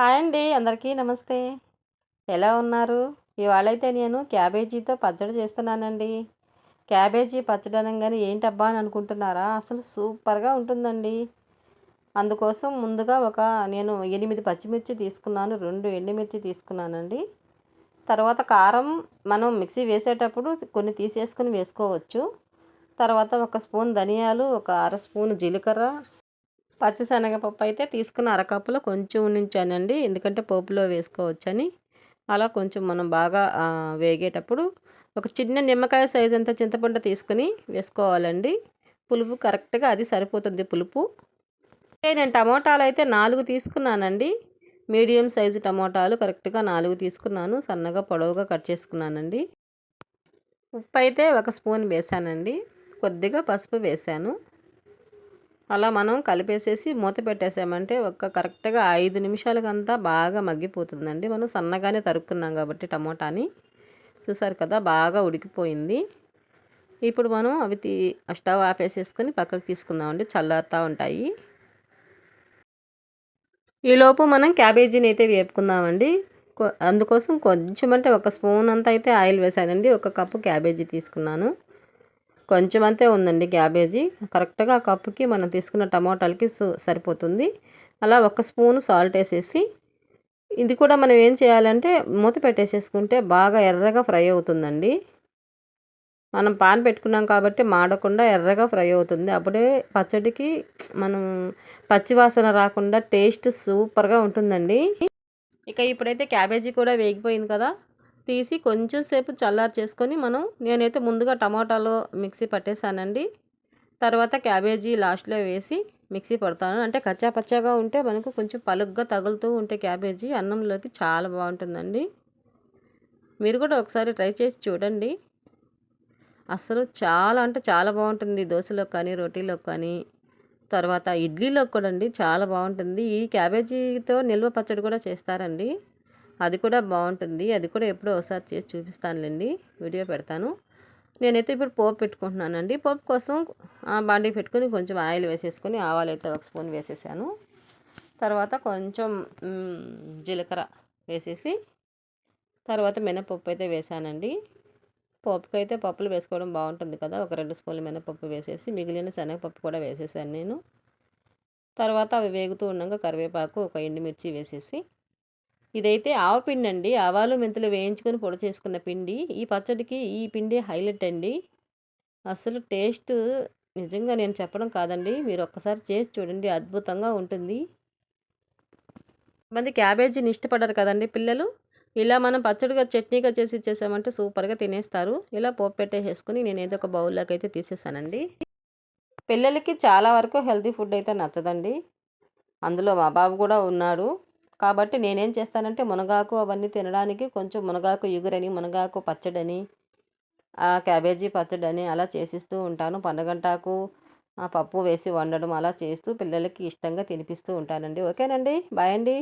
Hi అండి అందరికీ నమస్తే. ఎలా ఉన్నారు? ఇవాళైతే నేను క్యాబేజీతో పచ్చడి చేస్తున్నానండి. క్యాబేజీ పచ్చడి అనగానే ఏంటబ్బా అని అనుకుంటున్నారా? అసలు సూపర్గా ఉంటుందండి. అందుకోసం ముందుగా ఒక నేను ఎనిమిది పచ్చిమిర్చి తీసుకున్నాను రెండు ఎండుమిర్చి తీసుకున్నానండి. తర్వాత కారం మనం మిక్సీ వేసేటప్పుడు కొన్ని తీసేసుకొని వేసుకోవచ్చు. తర్వాత ఒక స్పూన్ ధనియాలు ఒక అర స్పూన్ జీలకర్ర పచ్చిశనగపప్పు అయితే తీసుకున్న అరకప్పులో కొంచెం ఉంచానండి. ఎందుకంటే పోపులో వేసుకోవచ్చని. అలా కొంచెం మనం బాగా వేగేటప్పుడు ఒక చిన్న నిమ్మకాయ సైజ్ అంత చింతపండు తీసుకుని వేసుకోవాలండి. పులుపు కరెక్ట్గా అది సరిపోతుంది పులుపు. నేను టమోటాలు అయితే నాలుగు తీసుకున్నానండి. మీడియం సైజు టమోటాలు కరెక్ట్గా నాలుగు తీసుకున్నాను. సన్నగా పొడవుగా కట్ చేసుకున్నానండి. ఉప్పు అయితే ఒక స్పూన్ వేసానండి. కొద్దిగా పసుపు వేసాను. అలా మనం కలిపేసేసి మూత పెట్టేసామంటే ఒక కరెక్ట్గా ఐదు నిమిషాలకంతా బాగా మగ్గిపోతుందండి. మనం సన్నగానే తరుక్కున్నాం కాబట్టి టమోటాని. చూసారు కదా బాగా ఉడికిపోయింది. ఇప్పుడు మనం అవి తీ స్టవ్ ఆపేసేసుకొని పక్కకు తీసుకుందామండి. చల్లారుతూ ఉంటాయి. ఈలోపు మనం క్యాబేజీని అయితే వేపుకుందామండి. అందుకోసం కొంచెం అంటే ఒక స్పూన్ అంతా అయితే ఆయిల్ వేసానండి ఒక కప్పు క్యాబేజీ తీసుకున్నాను. కొంచెం అంతే ఉందండి క్యాబేజీ. కరెక్ట్గా కప్పుకి మనం తీసుకున్న టమాటాలకి సరిపోతుంది. అలా ఒక స్పూన్ సాల్ట్ వేసేసి ఇది కూడా మనం ఏం చేయాలంటే మూత పెట్టేసేసుకుంటే బాగా ఎర్రగా ఫ్రై అవుతుందండి. మనం పాన్ పెట్టుకున్నాం కాబట్టి మాడకుండా ఎర్రగా ఫ్రై అవుతుంది. అప్పుడే పచ్చడికి మనం పచ్చివాసన రాకుండా టేస్ట్ సూపర్గా ఉంటుందండి. ఇక ఇప్పుడైతే క్యాబేజీ కూడా వేగిపోయింది కదా. తీసి కొంచెం సేపు చల్లారు చేసుకొని మనం నేనైతే ముందుగా టమాటాలో మిక్సీ పట్టేసానండి. తర్వాత క్యాబేజీ లాస్ట్లో వేసి మిక్సీ పడతాను. అంటే కచ్చా పచ్చాగా ఉంటే మనకు కొంచెం పలుగ్గా తగులుతూ ఉంటే క్యాబేజీ అన్నంలోకి చాలా బాగుంటుందండి. మీరు కూడా ఒకసారి ట్రై చేసి చూడండి. అసలు చాలా అంటే చాలా బాగుంటుంది దోశలో కానీ రోటీలో కానీ. తర్వాత ఇడ్లీలో కూడా అండి చాలా బాగుంటుంది. ఈ క్యాబేజీతో నిల్వ పచ్చడి కూడా చేస్తారండి. అది కూడా బాగుంటుంది. అది కూడా ఎప్పుడో ఒకసారి చేసి చూపిస్తానులేండి. వీడియో పెడతాను. నేనైతే ఇప్పుడు పోపు పెట్టుకుంటున్నానండి. పోపు కోసం బాండీ పెట్టుకొని కొంచెం ఆయిల్ వేసేసుకొని ఆవాలు అయితే ఒక స్పూన్ వేసేసాను. తర్వాత కొంచెం జీలకర్ర వేసేసి తర్వాత మినపప్పు అయితే వేసానండి. పప్పుకి అయితే పప్పులు వేసుకోవడం బాగుంటుంది కదా. ఒక రెండు స్పూన్లు మినపప్పు వేసేసి మిగిలిన శనగపప్పు కూడా వేసేసాను నేను. తర్వాత అవి వేగుతూ ఉండగా కరివేపాకు ఒక ఎండుమిర్చి వేసేసి ఇదైతే ఆవపిండి అండి ఆవాలు మెంతులు వేయించుకొని పొడి చేసుకున్న పిండి. ఈ పచ్చడికి ఈ పిండి హైలైట్ అండి. అసలు టేస్ట్ నిజంగా నేను చెప్పడం కాదండి. మీరు ఒక్కసారి చేసి చూడండి. అద్భుతంగా ఉంటుంది. మంది క్యాబేజీని ఇష్టపడరు కదండి పిల్లలు. ఇలా మనం పచ్చడిగా చట్నీగా చేసి ఇచ్చేసామంటే సూపర్గా తినేస్తారు. ఇలా పోపు పెట్టేసేసుకుని నేను ఏదో ఒక బౌల్లోకి అయితే తీసేసానండి. పిల్లలకి చాలా వరకు హెల్తీ ఫుడ్ అయితే నచ్చదండి. అందులో మా బాబు కూడా ఉన్నాడు. కాబట్టి నేనేం చేస్తానంటే మునగాకు అవన్నీ తినడానికి కొంచెం మునగాకు ఎగురని మునగాకు పచ్చడని క్యాబేజీ పచ్చడని అలా చేసిస్తూ ఉంటాను. పండుగంటాకు పప్పు వేసి వండడం అలా చేస్తూ పిల్లలకి ఇష్టంగా తినిపిస్తూ ఉంటానండి. ఓకేనండి. బాయ్ అండి.